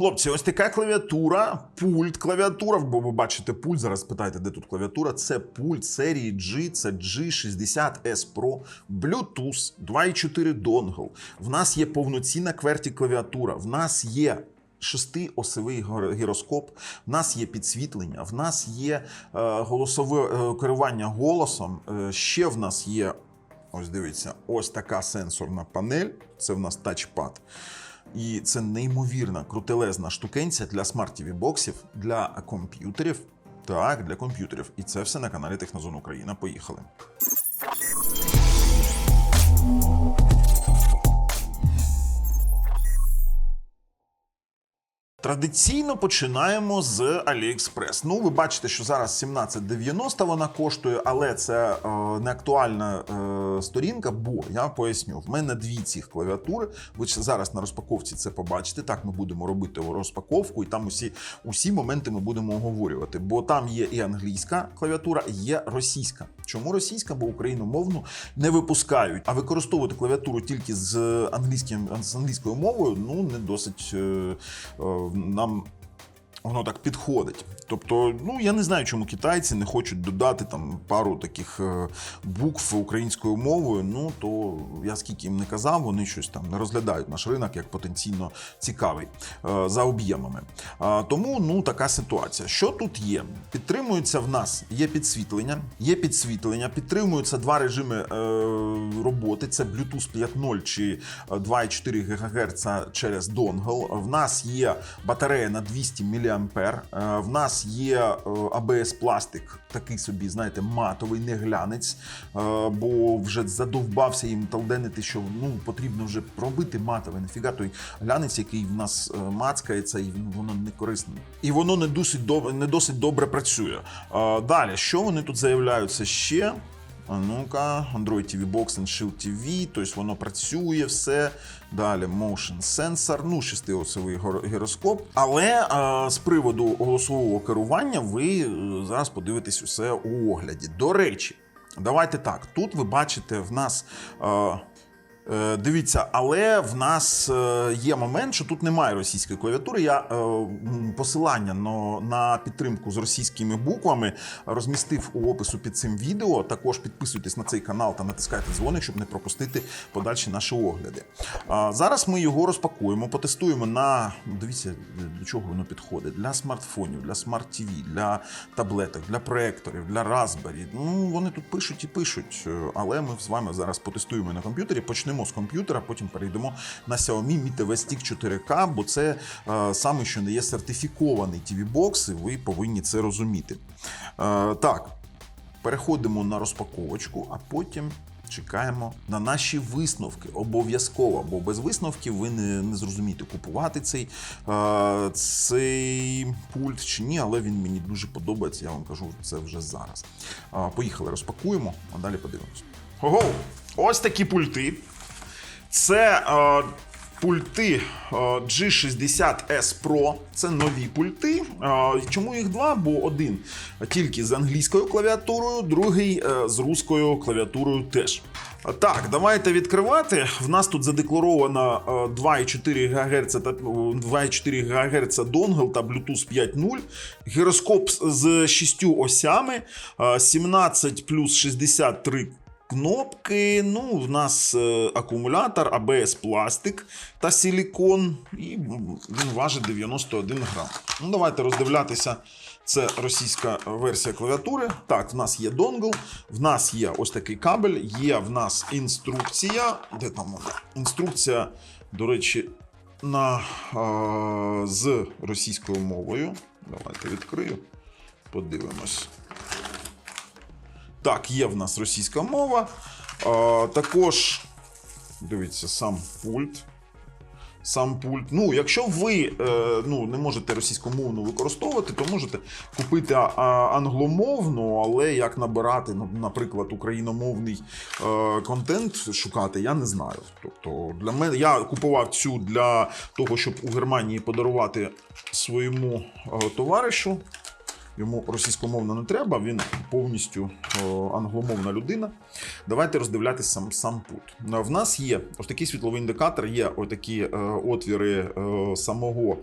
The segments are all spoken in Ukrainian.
Хлопці, ось така клавіатура, пульт клавіатура. Бо ви бачите пульт. Зараз питайте, де тут клавіатура. Це пульт серії G, це G60S Pro, Bluetooth, 2.4 донгл. В нас є повноцінна кверті клавіатура. В нас є. Шестиосовий гір- гіроскоп, в нас є підсвітлення, в нас є е, голосове е, керування голосом. Е, ще в нас є, ось дивіться, ось така сенсорна панель. Це в нас тачпад. І це неймовірна крутелезна штукенця для смарт tv боксів для комп'ютерів. Так, для комп'ютерів. І це все на каналі Технозон Україна. Поїхали. Традиційно починаємо з AliExpress. Ну, ви бачите, що зараз 17,90 вона коштує, але це е, не актуальна е, сторінка, бо я поясню, в мене дві цих клавіатури. Ви зараз на розпаковці це побачите. Так, ми будемо робити розпаковку, і там усі, усі моменти ми будемо оговорювати. Бо там є і англійська клавіатура, і є російська. Чому російська? Бо україномовну не випускають. А використовувати клавіатуру тільки з англійським з англійською мовою ну не досить е, е, нам. Воно так підходить. Тобто, ну я не знаю, чому китайці не хочуть додати там пару таких е, букв українською мовою. Ну то я скільки їм не казав, вони щось там не розглядають наш ринок як потенційно цікавий е, за об'ємами. Тому ну така ситуація. Що тут є? Підтримується в нас є підсвітлення, є підсвітлення, підтримуються два режими е, роботи: це Bluetooth 5.0 чи е, 2,4 ГГц через донгл. В нас є батарея на 200 мА. В нас є е, ABS пластик, такий собі, знаєте, матовий, не глянець, е, бо вже задовбався їм талденити, що ну потрібно вже пробити матовий. Нафіга той глянець, який в нас е, мацкається, і воно не корисне. І воно не досить добре, не досить добре працює. Е, Далі, що вони тут заявляються ще? А ну-ка, Android TV Box and Shield TV, тобто воно працює все. Далі Motion Sensor, ну, шестиосовий гіроскоп. Але е, з приводу голосового керування ви е, зараз подивитесь усе у огляді. До речі, давайте так. Тут ви бачите в нас. Е, Е, Дивіться, але в нас е, є момент, що тут немає російської клавіатури. Я е, посилання на, підтримку з російськими буквами розмістив у опису під цим відео. Також підписуйтесь на цей канал та натискайте дзвоник, щоб не пропустити подальші наші огляди. Зараз ми його розпакуємо, потестуємо на дивіться, до чого воно підходить для смартфонів, для смарт-ТВ, для таблеток, для проекторів, для Raspberry. Ну вони тут пишуть і пишуть, е, але ми з вами зараз потестуємо на комп'ютері. Почнемо з комп'ютера, потім перейдемо на Xiaomi Mi TV Stick 4K, бо це е, саме що не є сертифікований TV бокс, і ви повинні це розуміти. Е, так, переходимо на розпаковочку, а потім. Чекаємо на наші висновки обов'язково, бо без висновків ви не, не зрозумієте, купувати цей, е, цей пульт чи ні, але він мені дуже подобається. Я вам кажу це вже зараз. Е, поїхали, розпакуємо, а далі подивимось. Ого! Ось такі пульти. Це е, пульти е, G60S Pro. Це нові пульти. Е, чому їх два? Бо один тільки з англійською клавіатурою, другий е, з руською клавіатурою теж. Е, Так, давайте відкривати. В нас тут задекларовано е, 2,4 ГГц та 2,4 ГГц донгл та Bluetooth 5.0. Гіроскоп з 6 осями, е, 17 плюс 63 кнопки. Ну, в нас е, акумулятор, ABS пластик та силікон, і він важить 91 грам. Ну, давайте роздивлятися. Це російська версія клавіатури. Так, в нас є донгл, в нас є ось такий кабель, є в нас інструкція. Де там? Інструкція, до речі, на, е, з російською мовою. Давайте відкрию, подивимось. Так, є в нас російська мова. А, також, дивіться, сам пульт. Сам пульт. Ну, якщо ви е, ну, не можете російськомовну використовувати, то можете купити англомовну, але як набирати, наприклад, україномовний е, контент шукати, я не знаю. Тобто для мене я купував цю для того, щоб у Германії подарувати своєму е, товаришу. Йому російськомовно не треба, він повністю англомовна людина. Давайте роздивлятися сам, сам пут. В нас є ось такий світловий індикатор, є отакі е, отвіри е, самого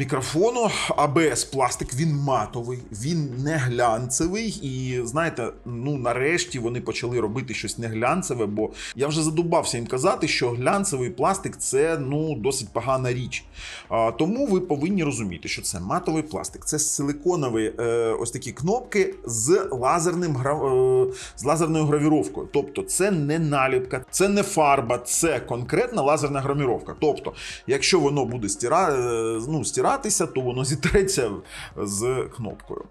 мікрофону. АБС пластик, він матовий, він не глянцевий. І знаєте, ну нарешті вони почали робити щось не глянцеве, бо я вже задубався їм казати, що глянцевий пластик це ну досить погана річ. А, тому ви повинні розуміти, що це матовий пластик, це силиконові е, ось такі кнопки з лазерним е, з лазерною гравіровкою. Тобто, це не наліпка, це не фарба, це конкретна лазерна гравіровка. Тобто, якщо воно буде стира... е, ну, стиратися, то воно зітреться з кнопкою.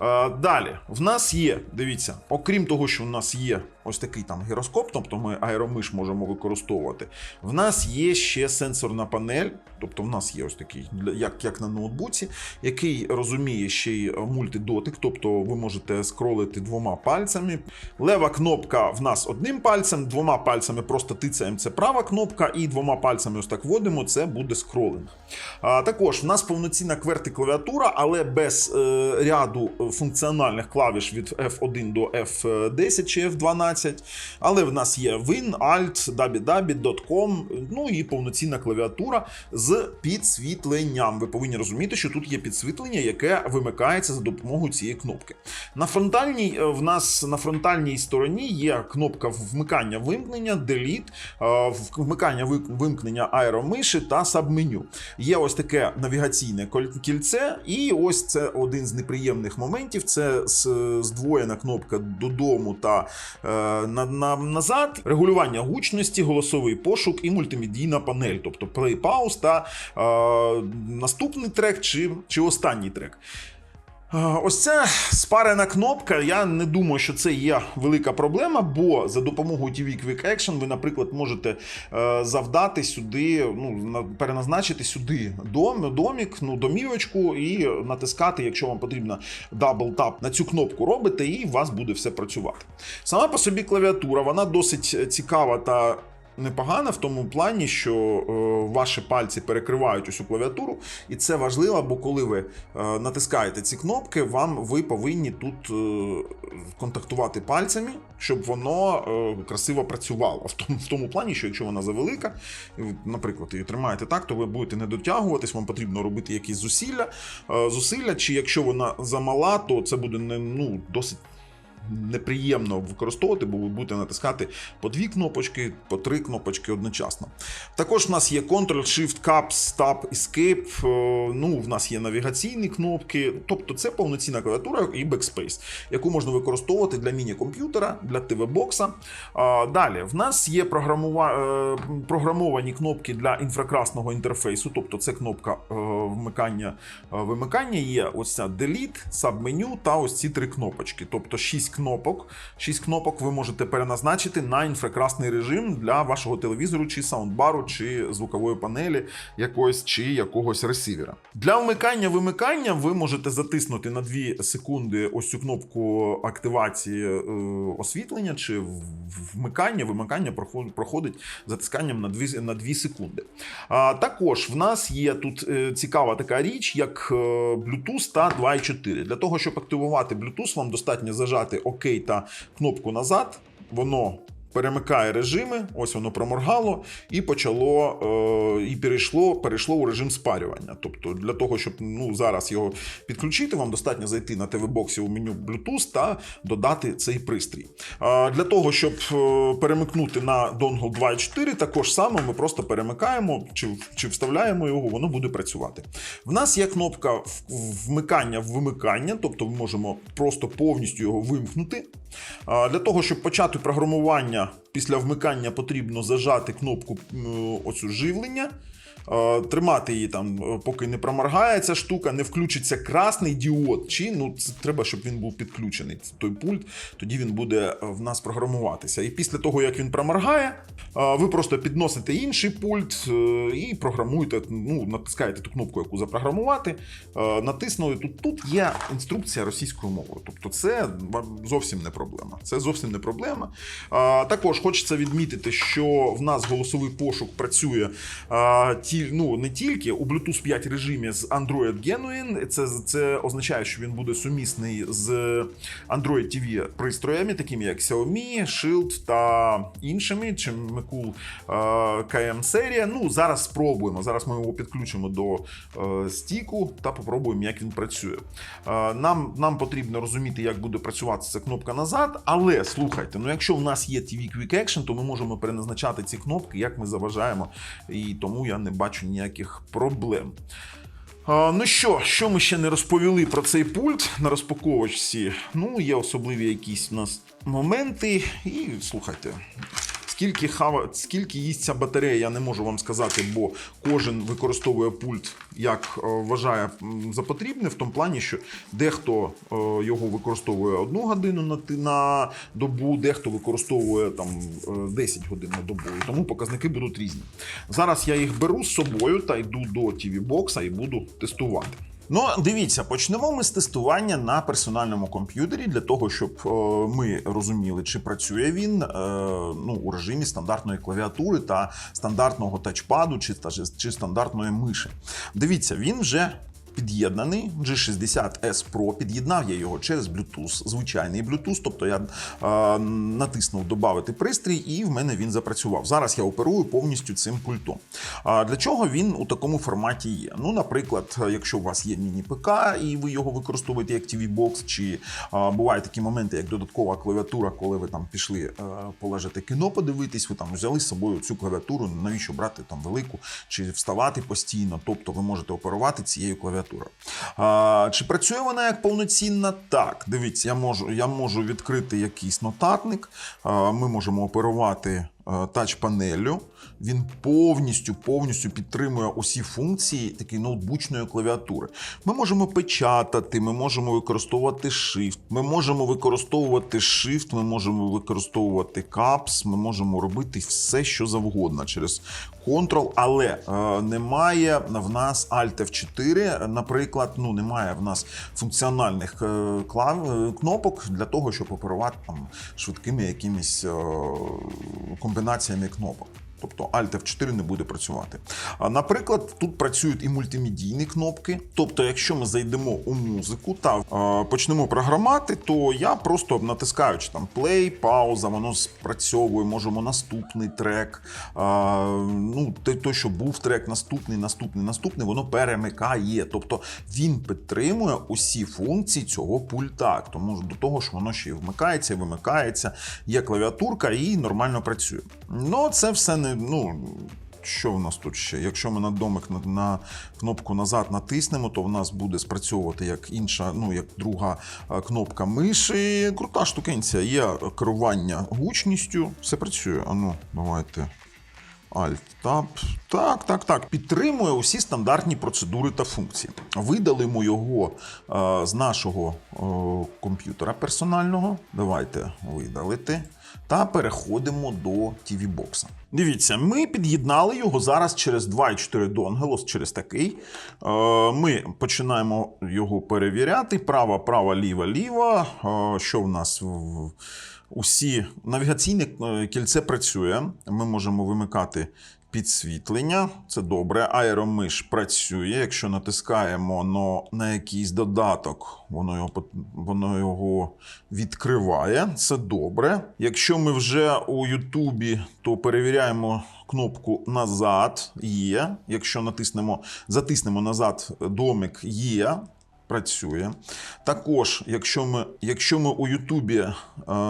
Е, Далі, в нас є, дивіться, окрім того, що в нас є ось такий там гіроскоп, тобто ми аеромиш можемо використовувати. В нас є ще сенсорна панель, тобто в нас є ось такий, як, як на ноутбуці, який розуміє ще й мультидотик, тобто ви можете скролити двома пальцями. Лева кнопка в нас одним пальцем, двома пальцями просто тицяємо це права кнопка, і двома пальцями ось так вводимо, це буде скролинг. А, також в нас повноцінна кверти клавіатура, але без е, ряду функціональних клавіш від F1 до F10 чи F12. Але в нас є Win, Alt, www.com, ну і повноцінна клавіатура з підсвітленням. Ви повинні розуміти, що тут є підсвітлення, яке вимикається за допомогою цієї кнопки. На фронтальній е, в нас на фронтальній стороні є кнопка вмикання вимкнення, Delete, е, вмикання вимкнення аеромиші та сабменю. Є ось таке навігаційне кільце, і ось це один з неприємних моментів. Це здвоєна кнопка додому та е, на, на, назад. Регулювання гучності, голосовий пошук і мультимедійна панель, тобто плей пауз та е, наступний трек чи, чи останній трек. Е, Ось ця спарена кнопка. Я не думаю, що це є велика проблема, бо за допомогою TV Quick Action ви, наприклад, можете е, завдати сюди, ну переназначити сюди дом, домік, ну домівочку і натискати, якщо вам потрібно дабл тап на цю кнопку робите, і у вас буде все працювати. Сама по собі клавіатура, вона досить цікава та. Непогана в тому плані, що е, ваші пальці перекривають усю клавіатуру, і це важливо, бо коли ви е, натискаєте ці кнопки, вам ви повинні тут е, контактувати пальцями, щоб воно красиво працювало. В тому, в тому плані, що якщо вона завелика, наприклад, її тримаєте так, то ви будете не дотягуватись, вам потрібно робити якісь зусилля, зусилля. Чи якщо вона замала, то це буде не ну досить. Неприємно використовувати, бо ви будете натискати по дві кнопочки, по три кнопочки одночасно. Також в нас є Ctrl-Shift, Caps, Tab, Escape. е, Ну, в нас є навігаційні кнопки. Тобто це повноцінна клавіатура і Backspace, яку можна використовувати для міні-комп'ютера, для ТВ-бокса. Далі, в нас є програмува... е, програмовані кнопки для інфракрасного інтерфейсу, тобто це кнопка е, вмикання, вимикання є ось ця Delete, сабменю та ось ці три кнопочки. Тобто 6 кнопок. 6 кнопок ви можете переназначити на інфракрасний режим для вашого телевізору, чи саундбару, чи звукової панелі якоїсь, чи якогось ресивера. Для вмикання вимикання ви можете затиснути на 2 секунди ось цю кнопку активації е, освітлення, чи вмикання, вимикання проходить затисканням на 2, на 2 секунди. А, також в нас є тут е, цікава така річ, як е, Bluetooth та 2.4. Для того, щоб активувати Bluetooth, вам достатньо зажати ОК та кнопку назад. Воно перемикає режими, ось воно проморгало і почало е, і перейшло, перейшло у режим спарювання. Тобто, для того, щоб ну, зараз його підключити, вам достатньо зайти на ТВ-боксі у меню Bluetooth та додати цей пристрій. А, для того, щоб е, перемикнути на Dongle 2.4, також саме ми просто перемикаємо чи, чи вставляємо його, воно буде працювати. В нас є кнопка вмикання вимикання, тобто ми можемо просто повністю його вимкнути. Для того, щоб почати програмування Yeah. Після вмикання, потрібно зажати кнопку оцю живлення. е, Тримати її там, е, поки не проморгає ця штука, не включиться красний діод. Чи ну це треба, щоб він був підключений. Той пульт, тоді він буде е, в нас програмуватися. І після того, як він проморгає, ви просто підносите інший пульт і програмуєте. Ну, натискаєте ту кнопку, яку запрограмувати. Натиснули тут. Тут є інструкція російською мовою. Тобто, це зовсім не проблема. Це зовсім не проблема. Також хочеться відмітити, що в нас голосовий пошук працює а, ті, ну не тільки у Bluetooth 5 режимі з Android Genuine. Це, це означає, що він буде сумісний з Android TV пристроями, такими як Xiaomi, Shield та іншими, чи Mekul KM серія. Ну зараз спробуємо. Зараз ми його підключимо до е, стіку та попробуємо, як він працює. Е, Нам, нам потрібно розуміти, як буде працювати ця кнопка назад. Але слухайте, ну якщо в нас є TV Quick Action, то ми можемо переназначати ці кнопки, як ми заважаємо, і тому я не бачу ніяких проблем. Ну що, що ми ще не розповіли про цей пульт на розпаковочці? Ну, є особливі якісь у нас моменти, і слухайте. Скільки хава, скільки їсть ця батарея, я не можу вам сказати, бо кожен використовує пульт як е, вважає за потрібне, в тому плані, що дехто е, його використовує одну годину на, на добу, дехто використовує там е, 10 годин на добу. І тому показники будуть різні. Зараз я їх беру з собою та йду до TV бокса і буду тестувати. Ну, дивіться, почнемо ми з тестування на персональному комп'ютері для того, щоб е, ми розуміли, чи працює він е, ну, у режимі стандартної клавіатури та стандартного тачпаду, чи, чи стандартної миші. Дивіться, він вже. Під'єднаний G60S Pro, під'єднав я його через Bluetooth, звичайний Bluetooth, тобто я е, натиснув додати пристрій, і в мене він запрацював. Зараз я оперую повністю цим пультом. А для чого він у такому форматі є? Ну, наприклад, якщо у вас є міні-ПК і ви його використовуєте як TV-бокс, чи а, бувають такі моменти, як додаткова клавіатура, коли ви там пішли е, полежати кіно, подивитись, ви там взяли з собою цю клавіатуру, навіщо брати там велику, чи вставати постійно, тобто ви можете оперувати цією клавіатурою. А, чи працює вона як повноцінна? Так, дивіться, я можу, я можу відкрити якийсь нотатник, а, ми можемо оперувати тач-панеллю. Він повністю повністю підтримує усі функції такої ноутбучної клавіатури. Ми можемо печатати, ми можемо використовувати Shift, ми можемо використовувати Shift, ми можемо використовувати Caps, ми можемо робити все, що завгодно через Ctrl, але е, немає в нас Alt F4, наприклад, ну немає в нас функціональних е, клав, е, кнопок для того, щоб оперувати там швидкими якимись е, комбінаціями кнопок. Тобто Alt F4 не буде працювати. А, Наприклад, тут працюють і мультимедійні кнопки. Тобто, якщо ми зайдемо у музику та е, почнемо програмати, то я просто натискаючи там play, пауза, воно спрацьовує, можемо наступний трек. е, ну, той, що був трек, наступний, наступний, наступний, воно перемикає. Тобто він підтримує усі функції цього пульта. Тому до того ж, воно ще й вмикається, і вимикається, є клавіатурка і нормально працює. Ну, це все не. Ну, що в нас тут ще? Якщо ми на домик на, на кнопку назад натиснемо, то в нас буде спрацьовувати як інша, ну як друга е, кнопка миші. Крута штукенція. Є керування гучністю. Все працює. Ану, давайте. Alt Tab. Так, так, так. Підтримує усі стандартні процедури та функції. Видалимо його е, з нашого е, комп'ютера персонального. Давайте видалити. Та переходимо до TV бокса. Дивіться, ми під'єднали його зараз через 2,4 донгелос, через такий. Е, Ми починаємо його перевіряти. Права, права, ліва, ліва. Е, Що в нас усі навігаційне е, кільце працює. Ми можемо вимикати підсвітлення. Це добре. Аеромиш працює. Якщо натискаємо на, на якийсь додаток, воно його, воно його відкриває. Це добре. Якщо ми вже у Ютубі, то перевіряємо кнопку назад. Є. Якщо натиснемо, затиснемо назад домик, є. Працює. Також, якщо ми, якщо ми у Ютубі е,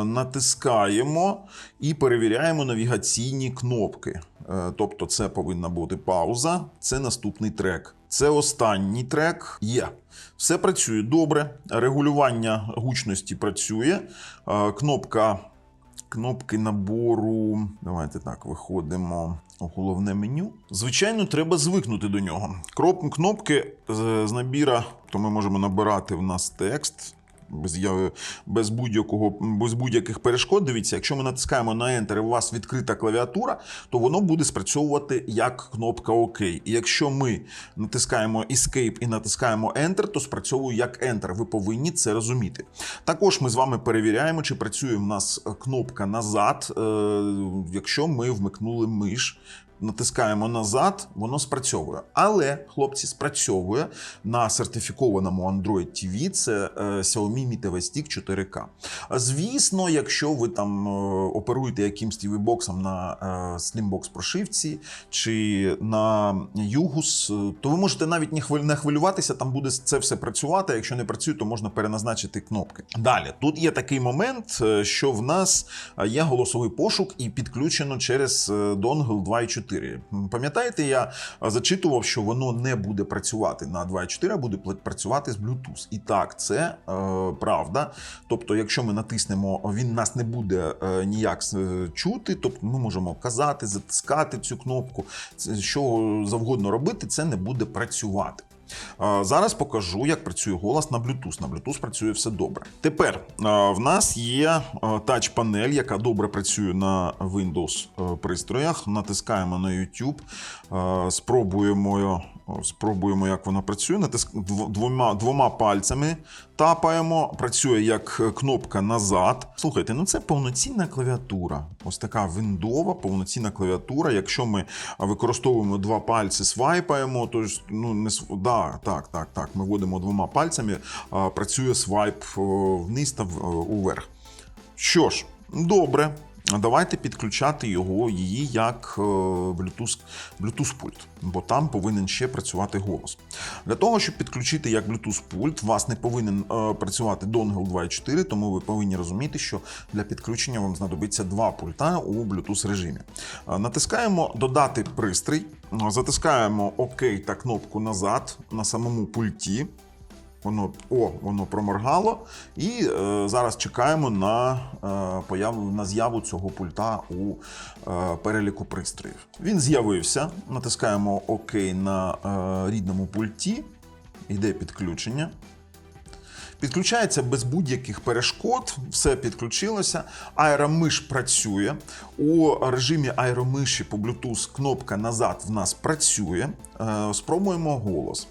натискаємо і перевіряємо навігаційні кнопки. Е, тобто, це повинна бути пауза, це наступний трек. Це останній трек. Є. Все працює добре. Регулювання гучності працює. Е, кнопка кнопки набору. Давайте так, виходимо головне меню. Звичайно, треба звикнути до нього. Кроп- Кнопки з набіра, то ми можемо набирати в нас текст. Без, без, будь-якого, без будь-яких перешкод. Дивіться, якщо ми натискаємо на Enter і у вас відкрита клавіатура, то воно буде спрацьовувати як кнопка ОК. І якщо ми натискаємо Escape і натискаємо Enter, то спрацьовує як Enter. Ви повинні це розуміти. Також ми з вами перевіряємо, чи працює в нас кнопка назад, е, якщо ми вмикнули миш натискаємо назад, воно спрацьовує. Але, хлопці, спрацьовує на сертифікованому Android TV, це е, Xiaomi Mi TV Stick 4K. Звісно, якщо ви там е, оперуєте якимсь TV-боксом на е, Slimbox прошивці чи на е, то ви можете навіть не хвилюватися, там буде це все працювати. Якщо не працює, то можна переназначити кнопки. Далі, тут є такий момент, що в нас є голосовий пошук і підключено через е, донгл 2.4. Пам'ятаєте, я зачитував, що воно не буде працювати на 2.4, а буде працювати з Bluetooth. І так, це е, правда. Тобто, якщо ми натиснемо, він нас не буде е, ніяк е, чути. Тобто, ми можемо казати, затискати цю кнопку, що завгодно робити, це не буде працювати. Зараз покажу, як працює голос на Bluetooth. На Bluetooth працює все добре. Тепер в нас є тач-панель, яка добре працює на Windows е, пристроях. Натискаємо на YouTube, спробуємо, спробуємо, як вона працює. Натиск двома, двома пальцями тапаємо. Працює як кнопка назад. Слухайте, ну це повноцінна клавіатура. Ось така виндова, повноцінна клавіатура. Якщо ми використовуємо два пальці, свайпаємо, то ну не да, так, так, так. Ми вводимо двома пальцями, працює свайп вниз та в- уверх. Що ж, добре. Давайте підключати його її як е, Bluetooth, пульт, бо там повинен ще працювати голос. Для того, щоб підключити як Bluetooth пульт, у вас не повинен е, працювати Dongle 2.4, тому ви повинні розуміти, що для підключення вам знадобиться два пульта у Bluetooth режимі. Е, Натискаємо Додати пристрій, затискаємо ОК та кнопку назад на самому пульті. Воно о, воно проморгало, і е, зараз чекаємо на е, появу на з'яву цього пульта у е, переліку пристроїв. Він з'явився. Натискаємо ОК на е, рідному пульті. Йде підключення. Підключається без будь-яких перешкод, все підключилося. Аеромиш працює. У режимі аеромиші по Bluetooth кнопка назад в нас працює. Е, Спробуємо голос.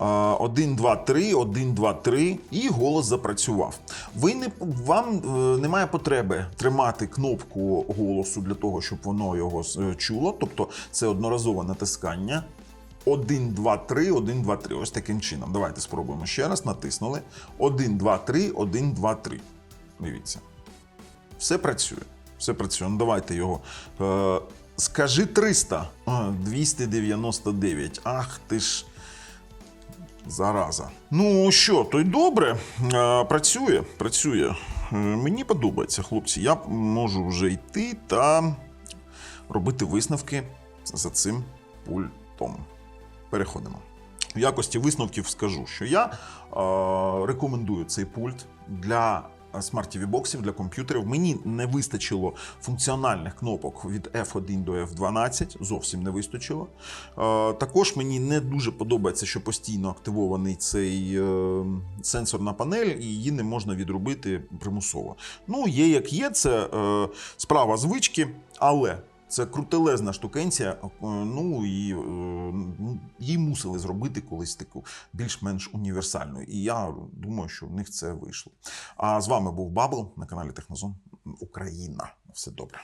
1, 2, 3, 1, 2, 3, і голос запрацював. Ви не вам е, немає потреби тримати кнопку голосу для того, щоб воно його е, чуло. Тобто це одноразове натискання. 1, 2, 3, 1, 2, 3. Ось таким чином. Давайте спробуємо ще раз. Натиснули. 1, 2, 3, 1, 2, 3. Дивіться. Все працює. Все працює. Ну, давайте його. Е, скажи 300. 299. Ах ти ж. Зараза. Ну що, то й добре. Е, працює, працює. Е, мені подобається, хлопці. Я можу вже йти та робити висновки за цим пультом. Переходимо. В якості висновків скажу, що я е, рекомендую цей пульт для смарт tv боксів для комп'ютерів. Мені не вистачило функціональних кнопок від F1 до F12, зовсім не вистачило. Е, також мені не дуже подобається, що постійно активований цей сенсор сенсорна панель, і її не можна відробити примусово. Ну, є як є, це е, справа звички, але. Це крутелезна штукенція. е, Ну і е, її мусили зробити колись таку більш-менш універсальну. І я думаю, що в них це вийшло. А з вами був Бабл на каналі Технозон Україна. Все добре.